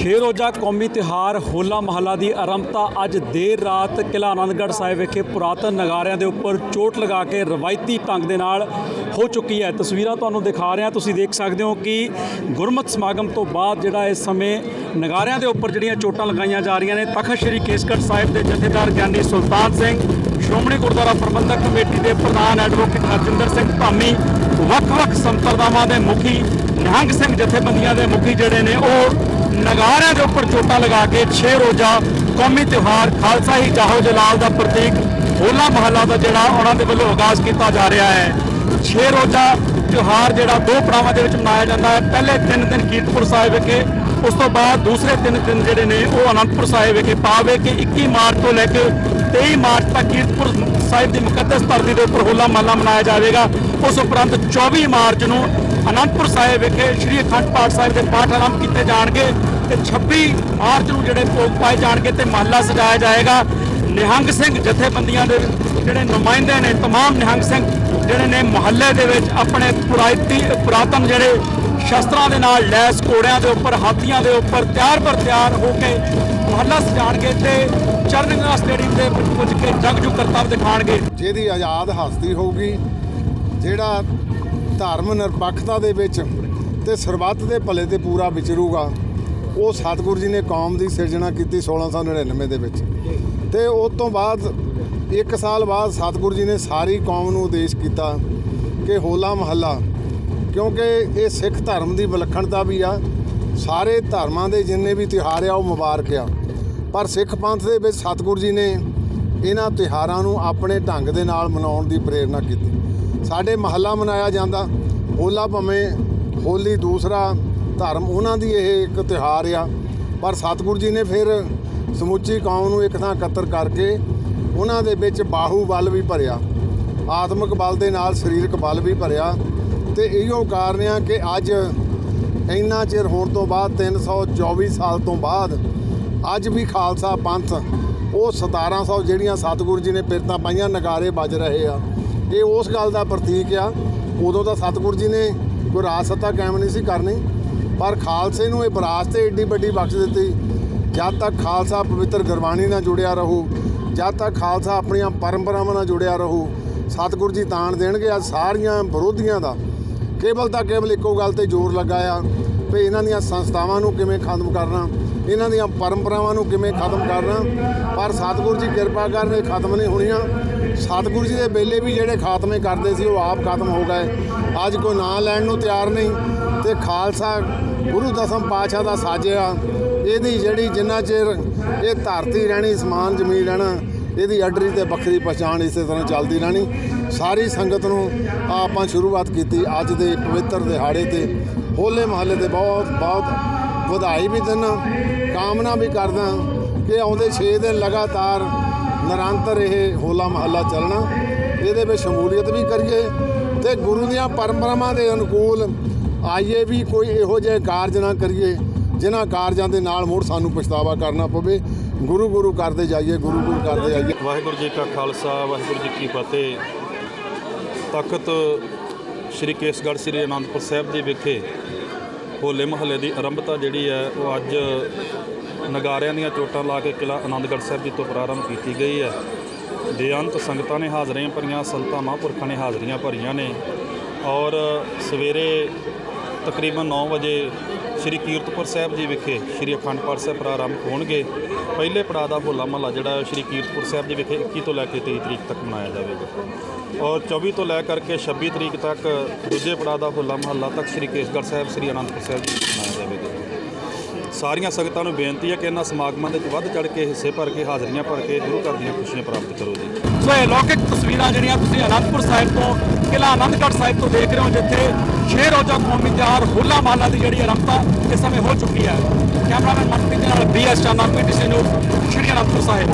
ਛੇ ਰੋਜ਼ਾ ਕੌਮੀ ਤਿਉਹਾਰ ਹੋਲਾ ਮਹੱਲਾ ਦੀ ਆਰੰਭਤਾ ਅੱਜ ਦੇਰ ਰਾਤ ਕਿਲ੍ਹਾ ਆਨੰਦਗੜ੍ਹ ਸਾਹਿਬ ਵਿਖੇ ਪੁਰਾਤਨ ਨਗਾਰਿਆਂ ਦੇ ਉੱਪਰ ਚੋਟ ਲਗਾ ਕੇ ਰਵਾਇਤੀ ਢੰਗ ਦੇ ਨਾਲ ਹੋ ਚੁੱਕੀ ਹੈ। ਤਸਵੀਰਾਂ ਤੁਹਾਨੂੰ ਦਿਖਾ ਰਿਹਾ, ਤੁਸੀਂ ਦੇਖ ਸਕਦੇ ਹੋ ਕਿ ਗੁਰਮਤ ਸਮਾਗਮ ਤੋਂ ਬਾਅਦ ਜਿਹੜਾ ਇਸ ਸਮੇਂ ਨਗਾਰਿਆਂ ਦੇ ਉੱਪਰ ਜਿਹੜੀਆਂ ਚੋਟਾਂ ਲਗਾਈਆਂ ਜਾ ਰਹੀਆਂ ਨੇ, ਤਖਤ ਸ੍ਰੀ ਕੇਸਗੜ੍ਹ ਸਾਹਿਬ ਦੇ ਜਥੇਦਾਰ ਗਿਆਨੀ ਸੁਲਤਾਨ ਸਿੰਘ, ਸ਼੍ਰੋਮਣੀ ਗੁਰਦੁਆਰਾ ਪ੍ਰਬੰਧਕ ਕਮੇਟੀ ਦੇ ਪ੍ਰਧਾਨ ਐਡਵੋਕੇਟ ਹਰਜਿੰਦਰ ਸਿੰਘ ਧਾਮੀ, ਵੱਖ-ਵੱਖ ਸੰਪਰਦਾਵਾਂ ਦੇ ਮੁਖੀ, ਨਿਹੰਗ ਸਿੰਘ ਜਥੇਬੰਦੀਆਂ ਦੇ ਮੁਖੀ ਜਿਹੜੇ ਨੇ ਉਹ ਨਗਾਰਿਆਂ ਦੇ ਉੱਪਰ ਚੋਟਾ ਲਗਾ ਕੇ 6 ਰੋਜ਼ਾ ਕੌਮੀ ਤਿਉਹਾਰ ਖਾਲਸਾ ਹੀ ਜਾਹੋ ਜਲਾਲ ਦਾ ਪ੍ਰਤੀਕ ਹੋਲਾ ਮਹੱਲਾ ਦਾ ਜਿਹੜਾ ਉਹਨਾਂ ਦੇ ਵੱਲੋਂ ਆਗਾਜ਼ ਕੀਤਾ ਜਾ ਰਿਹਾ ਹੈ। 6 ਰੋਜ਼ਾ ਤਿਉਹਾਰ ਜਿਹੜਾ ਦੋ ਪੜਾਵਾਂ ਦੇ ਵਿੱਚ ਮਨਾਇਆ ਜਾਂਦਾ ਹੈ। ਪਹਿਲੇ ਤਿੰਨ ਦਿਨ ਕੀਰਤਪੁਰ ਸਾਹਿਬ ਵਿਖੇ, ਉਸ ਤੋਂ ਬਾਅਦ ਦੂਸਰੇ ਤਿੰਨ ਦਿਨ ਜਿਹੜੇ ਨੇ ਉਹ ਅਨੰਦਪੁਰ ਸਾਹਿਬ ਵਿਖੇ ਪਾਵੇ ਕਿ 21 ਮਾਰਚ ਤੋਂ ਲੈ ਕੇ 23 ਮਾਰਚ ਤੱਕ ਕੀਰਤਪੁਰ ਸਾਹਿਬ ਦੀ ਮੁਕੱਦਸ ਧਰਤੀ ਦੇ ਉੱਪਰ ਹੋਲਾ ਮਹੱਲਾ ਮਨਾਇਆ ਜਾਵੇਗਾ। ਉਸ ਉਪਰੰਤ 24 ਮਾਰਚ ਨੂੰ ਅਨੰਦਪੁਰ ਸਾਹਿਬ ਵਿਖੇ ਸ੍ਰੀ ਅਖੰਡ ਪਾਠ ਸਾਹਿਬ ਦੇ ਪਾਠ ਆਰੰਭ ਕੀਤੇ ਜਾਣਗੇ ਤੇ 26 ਮਾਰਚ ਨੂੰ ਜਿਹੜੇ ਭੋਗ ਪਾਏ ਜਾਣਗੇ ਤੇ ਮਹੱਲਾ ਸਜਾਇਆ ਜਾਏਗਾ ਨਿਹੰਗ ਸਿੰਘ ਜਥੇਬੰਦੀਆਂ ਦੇ ਜਿਹੜੇ ਨੁਮਾਇੰਦੇ ਨੇ तमाम ਨਿਹੰਗ ਸਿੰਘ ਜਿਹੜੇ ਨੇ ਮੁਹੱਲੇ ਦੇ ਵਿੱਚ ਆਪਣੇ ਪੁਰਾਇਤੀ ਪੁਰਾਤਨ ਜਿਹੜੇ ਸ਼ਸਤਰਾਂ ਦੇ ਨਾਲ ਲੈਸ ਘੋੜਿਆਂ ਦੇ ਉੱਪਰ ਹਾਥੀਆਂ ਦੇ ਉੱਪਰ ਤਿਆਰ ਪਰ ਤਿਆਰ ਹੋ ਕੇ ਮੁਹੱਲਾ ਸਜਾਣਗੇ ਤੇ ਚਰਨਗੰਗਾ ਸਟੇਡੀਅਮ ਦੇ ਵਿੱਚ ਪੁੱਜ ਕੇ ਜਗਜੂ ਕਰਤੱਵ ਦਿਖਾਣਗੇ ਜਿਹਦੀ ਆਜ਼ਾਦ ਹਸਤੀ ਹੋਊਗੀ ਜਿਹੜਾ ਧਰਮ ਨਿਰਪੱਖਤਾ ਦੇ ਵਿੱਚ ਤੇ ਸਰਬੱਤ ਦੇ ਭਲੇ ਤੇ ਪੂਰਾ ਵਿਚਰੂਗਾ। ਉਹ ਸਤਿਗੁਰੂ ਜੀ ਨੇ ਕੌਮ ਦੀ ਸਿਰਜਣਾ ਕੀਤੀ 1699 ਦੇ ਵਿੱਚ। ਤੇ ਉਸ ਤੋਂ ਬਾਅਦ ਇੱਕ ਸਾਲ ਬਾਅਦ ਸਤਿਗੁਰੂ ਜੀ ਨੇ ਸਾਰੀ ਕੌਮ ਨੂੰ ਉਦੇਸ਼ ਕੀਤਾ ਕਿ ਹੋਲਾ ਮਹੱਲਾ, ਕਿਉਂਕਿ ਇਹ ਸਿੱਖ ਧਰਮ ਦੀ ਵਿਲੱਖਣਤਾ ਵੀ ਆ। ਸਾਰੇ ਧਰਮਾਂ ਦੇ ਜਿੰਨੇ ਵੀ ਤਿਉਹਾਰ ਆ, ਉਹ ਮੁਬਾਰਕ ਆ। ਪਰ ਸਿੱਖ ਪੰਥ ਦੇ ਵਿੱਚ ਸਤਿਗੁਰੂ ਜੀ ਨੇ ਇਹਨਾਂ ਤਿਉਹਾਰਾਂ ਨੂੰ ਆਪਣੇ ਢੰਗ ਦੇ ਨਾਲ ਮਨਾਉਣ ਦੀ ਪ੍ਰੇਰਣਾ ਕੀਤੀ। ਸਾਡੇ ਮਹੱਲਾ ਮਨਾਇਆ ਜਾਂਦਾ। ਹੋਲਾ ਭਵੇਂ ਹੋਲੀ ਦੂਸਰਾ ਧਰਮ ਉਹਨਾਂ ਦੀ ਇਹ ਇੱਕ ਤਿਉਹਾਰ ਆ। ਪਰ ਸਤਿਗੁਰੂ ਜੀ ਨੇ ਫਿਰ ਸਮੁੱਚੀ ਕੌਮ ਨੂੰ ਇੱਕ ਥਾਂ ਇਕੱਤਰ ਕਰਕੇ ਉਹਨਾਂ ਦੇ ਵਿੱਚ ਬਾਹੂ ਬਲ ਵੀ ਭਰਿਆ। ਆਤਮਿਕ ਬਲ ਦੇ ਨਾਲ ਸਰੀਰਕ ਬਲ ਵੀ ਭਰਿਆ। ਤੇ ਇਹੋ ਕਾਰਨ ਆ ਕਿ ਅੱਜ ਇੰਨਾ ਚਿਰ ਹੋਣ ਤੋਂ ਬਾਅਦ 324 ਸਾਲ ਤੋਂ ਬਾਅਦ ਅੱਜ ਵੀ ਖਾਲਸਾ ਪੰਥ ਉਹ 1700 ਜਿਹੜੀਆਂ ਸਤਿਗੁਰੂ ਜੀ ਨੇ ਪਿਰਤਾਂ ਪਾਈਆਂ, ਨਗਾਰੇ ਵੱਜ ਰਹੇ ਆ। ਇਹ ਉਸ ਗੱਲ ਦਾ ਪ੍ਰਤੀਕ ਆ। ਉਦੋਂ ਤਾਂ ਸਤਿਗੁਰੂ ਜੀ ਨੇ ਕੋਈ ਰਾਜ ਸੱਤਾ ਕਾਇਮ ਨਹੀਂ ਸੀ ਕਰਨੀ। ਪਰ ਖਾਲਸੇ ਨੂੰ ਇਹ ਵਿਰਾਸਤ 'ਤੇ ਏਡੀ ਵੱਡੀ ਬਖਸ਼ ਦਿੱਤੀ। ਜਦ ਤੱਕ ਖਾਲਸਾ ਪਵਿੱਤਰ ਗੁਰਬਾਣੀ ਨਾਲ ਜੁੜਿਆ ਰਹੂ, ਜਦ ਤੱਕ ਖਾਲਸਾ ਆਪਣੀਆਂ ਪਰੰਪਰਾਵਾਂ ਨਾਲ ਜੁੜਿਆ ਰਹੂ, ਸਤਿਗੁਰੂ ਜੀ ਤਾਣ ਦੇਣਗੇ ਅੱਜ ਸਾਰੀਆਂ ਵਿਰੋਧੀਆਂ ਦਾ। ਕੇਵਲ ਤਾਂ ਕੇਵਲ ਇੱਕੋ ਗੱਲ ਤੇ ਜ਼ੋਰ ਲੱਗਾ ਆ ਵੀ ਇਹਨਾਂ ਦੀਆਂ ਸੰਸਥਾਵਾਂ ਨੂੰ ਕਿਵੇਂ ਖਤਮ ਕਰਨਾ। ਇਹਨਾਂ ਦੀਆਂ ਪਰੰਪਰਾਵਾਂ ਨੂੰ ਕਿਵੇਂ ਖਤਮ ਕਰਨਾ, ਪਰ ਸਤਿਗੁਰੂ ਜੀ ਕਿਰਪਾ ਕਰਨ ਇਹ ਖਤਮ ਨਹੀਂ ਹੋਣੀਆਂ। ਸਤਿਗੁਰੂ ਜੀ ਦੇ ਵੇਲੇ ਵੀ ਜਿਹੜੇ ਖਾਤਮੇ ਕਰਦੇ ਸੀ, ਉਹ ਆਪ ਖਤਮ ਹੋ ਗਏ। ਅੱਜ ਕੋਈ ਨਾਂ ਲੈਣ ਨੂੰ ਤਿਆਰ ਨਹੀਂ ਤੇ ਖਾਲਸਾ ਗੁਰੂ ਦਸਮ ਪਾਤਸ਼ਾਹ ਦਾ ਸਾਜਿਆ। ਇਹਦੀ ਜਿਹੜੀ ਜਿੰਨਾ ਚਿਰ ਇਹ ਧਰਤੀ ਰਹਿਣੀ, ਸਮਾਨ, ਜ਼ਮੀਨ ਰਹਿਣਾ, ਇਹਦੀ ਅੱਡਰੀ ਤੇ ਵੱਖਰੀ ਪਛਾਣ ਇਸੇ ਤਰ੍ਹਾਂ ਚੱਲਦੀ ਰਹਿਣੀ। ਸਾਰੀ ਸੰਗਤ ਨੂੰ ਆਪਾਂ ਸ਼ੁਰੂਆਤ ਕੀਤੀ ਅੱਜ ਦੇ ਪਵਿੱਤਰ ਦਿਹਾੜੇ ਤੇ। ਹੋਲੇ ਮਹੱਲੇ ਦੇ ਬਹੁਤ ਬਹੁਤ ਵਧਾਈ ਵੀ ਦਿੰਦਾ, ਕਾਮਨਾ ਵੀ ਕਰਦਾ ਕਿ ਆਉਂਦੇ 6 ਦਿਨ ਲਗਾਤਾਰ ਨਿਰੰਤਰ ਇਹ ਹੋਲਾ ਮਹੱਲਾ ਚੱਲਣਾ, ਇਹਦੇ ਵਿੱਚ ਸ਼ਮੂਲੀਅਤ ਵੀ ਕਰੀਏ ਤੇ ਗੁਰੂ ਦੀਆਂ ਪਰੰਪਰਾਵਾਂ ਦੇ ਅਨੁਕੂਲ ਆਈਏ ਵੀ ਕੋਈ ਇਹੋ ਜਿਹੇ ਕਾਰਜ ਨਾ ਕਰੀਏ, ਜਿਨ੍ਹਾਂ ਕਾਰਜਾਂ ਦੇ ਨਾਲ ਮੁੜ ਸਾਨੂੰ ਪਛਤਾਵਾ ਕਰਨਾ ਪਵੇ। ਗੁਰੂ ਗੁਰੂ ਕਰਦੇ ਜਾਈਏ, ਗੁਰੂ ਗੁਰੂ ਕਰਦੇ ਜਾਈਏ। ਵਾਹਿਗੁਰੂ ਜੀ ਕਾ ਖਾਲਸਾ, ਵਾਹਿਗੁਰੂ ਜੀ ਕੀ ਫਤਿਹ। ਤਖਤ ਸ੍ਰੀ ਕੇਸਗੜ੍ਹ ਸ੍ਰੀ ਅਨੰਦਪੁਰ ਸਾਹਿਬ ਜੀ ਵਿਖੇ ਹੋਲੇ ਮਹੱਲੇ ਦੀ ਆਰੰਭਤਾ ਜਿਹੜੀ ਹੈ, ਉਹ ਅੱਜ ਨਗਾਰਿਆਂ ਦੀਆਂ ਚੋਟਾਂ ਲਾ ਕੇ ਕਿਲਾ ਆਨੰਦਗੜ੍ਹ ਸਾਹਿਬ ਜੀ ਤੋਂ ਪ੍ਰਾਰੰਭ ਕੀਤੀ ਗਈ ਹੈ। ਬੇਅੰਤ ਸੰਗਤਾਂ ਨੇ ਹਾਜ਼ਰੀਆਂ ਭਰੀਆਂ, ਸੰਤਾਂ ਮਹਾਂਪੁਰਖਾਂ ਨੇ ਹਾਜ਼ਰੀਆਂ ਭਰੀਆਂ ਨੇ ਔਰ ਸਵੇਰੇ ਤਕਰੀਬਨ 9 ਵਜੇ ਸ੍ਰੀ ਕੀਰਤਪੁਰ ਸਾਹਿਬ ਜੀ ਵਿਖੇ ਸ੍ਰੀ ਅਖੰਡ ਪਾਠ ਸਾਹਿਬ ਪ੍ਰਾਰੰਭ ਹੋਣਗੇ। ਪਹਿਲੇ ਪੜਾਅ ਦਾ ਹੋਲਾ ਮਹੱਲਾ ਜਿਹੜਾ ਸ੍ਰੀ ਕੀਰਤਪੁਰ ਸਾਹਿਬ ਜੀ ਵਿਖੇ 21 ਤੋਂ ਲੈ ਕੇ 23 ਤਰੀਕ ਤੱਕ ਮਨਾਇਆ ਜਾਵੇਗਾ। ਔਰ 24 ਤੋਂ ਲੈ ਕਰਕੇ 26 ਤਰੀਕ ਤੱਕ ਦੂਜੇ ਪੜਾਅ ਦਾ ਹੋਲਾ ਮਹੱਲਾ ਤੱਕ ਸ੍ਰੀ ਕੇਸਗੜ੍ਹ ਸਾਹਿਬ, ਸ੍ਰੀ ਅਨੰਦਪੁਰ ਸਾਹਿਬ ਜੀ ਮਨਾਇਆ ਜਾਵੇਗਾ। ਸਾਰੀਆਂ ਸੰਗਤਾਂ ਨੂੰ ਬੇਨਤੀ ਹੈ ਕਿ ਇਹਨਾਂ ਸਮਾਗਮਾਂ ਦੇ ਵਿੱਚ ਵੱਧ ਚੜ ਕੇ ਹਿੱਸੇ ਭਰ ਕੇ, ਹਾਜ਼ਰੀਆਂ ਭਰ ਕੇ, ਗੁਰੂ ਘਰ ਦੀਆਂ ਖੁਸ਼ੀਆਂ ਪ੍ਰਾਪਤ ਕਰੋ ਜੀ। ਸੋ ਇਹ ਲੌਕਿਕ ਤਸਵੀਰਾਂ ਜਿਹੜੀਆਂ ਤੁਸੀਂ ਅਨੰਦਪੁਰ ਸਾਹਿਬ ਤੋਂ, ਕਿਲ੍ਹਾ ਆਨੰਦਗੜ੍ਹ ਸਾਹਿਬ ਤੋਂ ਦੇਖ ਰਹੇ ਹੋ, ਜਿੱਥੇ ਛੇ ਰੋਜ਼ਾ ਕੌਮੀ ਤਿਉਹਾਰ ਹੋਲਾ ਮਹੱਲਾ ਦੀ ਜਿਹੜੀ ਆਰੰਭਤਾ ਇਸ ਸਮੇਂ ਹੋ ਚੁੱਕੀ ਹੈ। ਕੈਮਰਾਮੈਨ ਮਨਪ੍ਰੀਤ ਦੇ ਨਾਲ BS Chana PTC news Shri Anandpur Sahib.